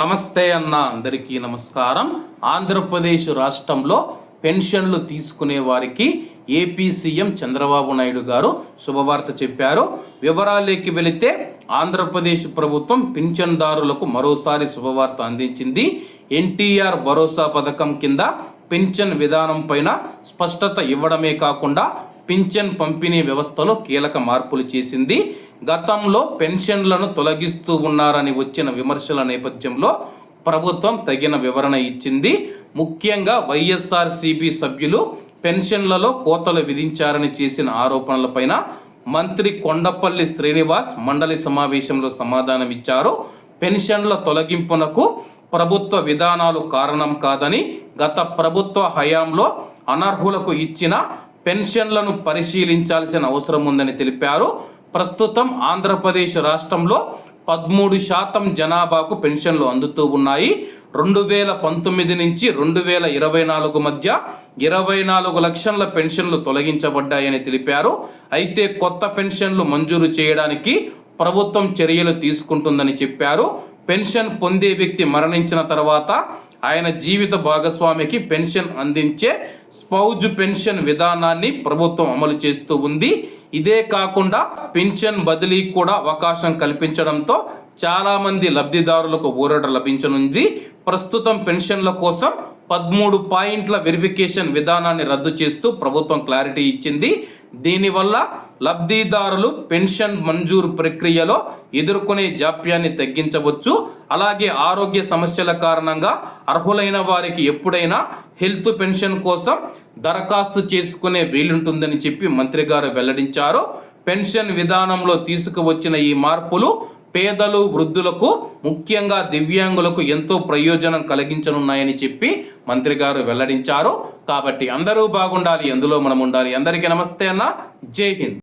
నమస్తే అన్న అందరికీ నమస్కారం. ఆంధ్రప్రదేశ్ రాష్ట్రంలో పెన్షన్లు తీసుకునే వారికి ఏపీ సీఎం చంద్రబాబు నాయుడు గారు శుభవార్త చెప్పారు. వివరాలేకి వెళితే ఆంధ్రప్రదేశ్ ప్రభుత్వం పింఛన్దారులకు మరోసారి శుభవార్త అందించింది. ఎన్టీఆర్ భరోసా పథకం కింద పింఛన్ విధానం పైన స్పష్టత ఇవ్వడమే కాకుండా పింఛన్ పంపిణీ వ్యవస్థలో కీలక మార్పులు చేసింది. గతంలో పెన్షన్లను తొలగిస్తూ ఉన్నారని వచ్చిన విమర్శల నేపథ్యంలో ప్రభుత్వం తగిన వివరణ ఇచ్చింది. ముఖ్యంగా వైఎస్ఆర్ సభ్యులు పెన్షన్లలో కోతలు విధించారని చేసిన ఆరోపణలపైన మంత్రి కొండపల్లి శ్రీనివాస్ మండలి సమావేశంలో సమాధానం ఇచ్చారు. పెన్షన్ల తొలగింపునకు ప్రభుత్వ విధానాలు కారణం కాదని గత ప్రభుత్వ హయాంలో అనర్హులకు ఇచ్చిన పెన్షన్లను పరిశీలించాల్సిన అవసరం ఉందని తెలిపారు. ప్రస్తుతం ఆంధ్రప్రదేశ్ రాష్ట్రంలో పదమూడు శాతం జనాభాకు పెన్షన్లు అందుతూ ఉన్నాయి. రెండు వేల పంతొమ్మిది నుంచి రెండు వేల ఇరవై నాలుగు మధ్య ఇరవై నాలుగు లక్షల పెన్షన్లు తొలగించబడ్డాయని తెలిపారు. అయితే కొత్త పెన్షన్లు మంజూరు చేయడానికి ప్రభుత్వం చర్యలు తీసుకుంటుందని చెప్పారు. పెన్షన్ పొందే వ్యక్తి మరణించిన తర్వాత ఆయన జీవిత భాగస్వామికి పెన్షన్ అందించే స్పౌజ్ పెన్షన్ విధానాన్ని ప్రభుత్వం అమలు చేస్తూ ఉంది. ఇదే కాకుండా పెన్షన్ బదిలీ కూడా అవకాశం కల్పించడంతో చాలా మంది లబ్ధిదారులకు ఊరట లభించనుంది. ప్రస్తుతం పెన్షన్ల కోసం పదమూడు పాయింట్ల వెరిఫికేషన్ విధానాన్ని రద్దు చేస్తూ ప్రభుత్వం క్లారిటీ ఇచ్చింది. దీనివల్ల లబ్ధిదారులు పెన్షన్ మంజూరు ప్రక్రియలో ఎదుర్కొనే జాప్యాన్ని తగ్గించవచ్చు. అలాగే ఆరోగ్య సమస్యల కారణంగా అర్హులైన వారికి ఎప్పుడైనా హెల్త్ పెన్షన్ కోసం దరఖాస్తు చేసుకునే వీలుంటుందని చెప్పి మంత్రి గారు వెల్లడించారు. పెన్షన్ విధానంలో తీసుకువచ్చిన ఈ మార్పులు పేదలు వృద్ధులకు ముఖ్యంగా దివ్యాంగులకు ఎంతో ప్రయోజనం కలిగించనున్నాయని చెప్పి మంత్రి గారు వెల్లడించారు. కాబట్టి అందరూ బాగుండాలి ఎందులో మనం ఉండాలి అందరికీ నమస్తే అన్న. జై హింద్.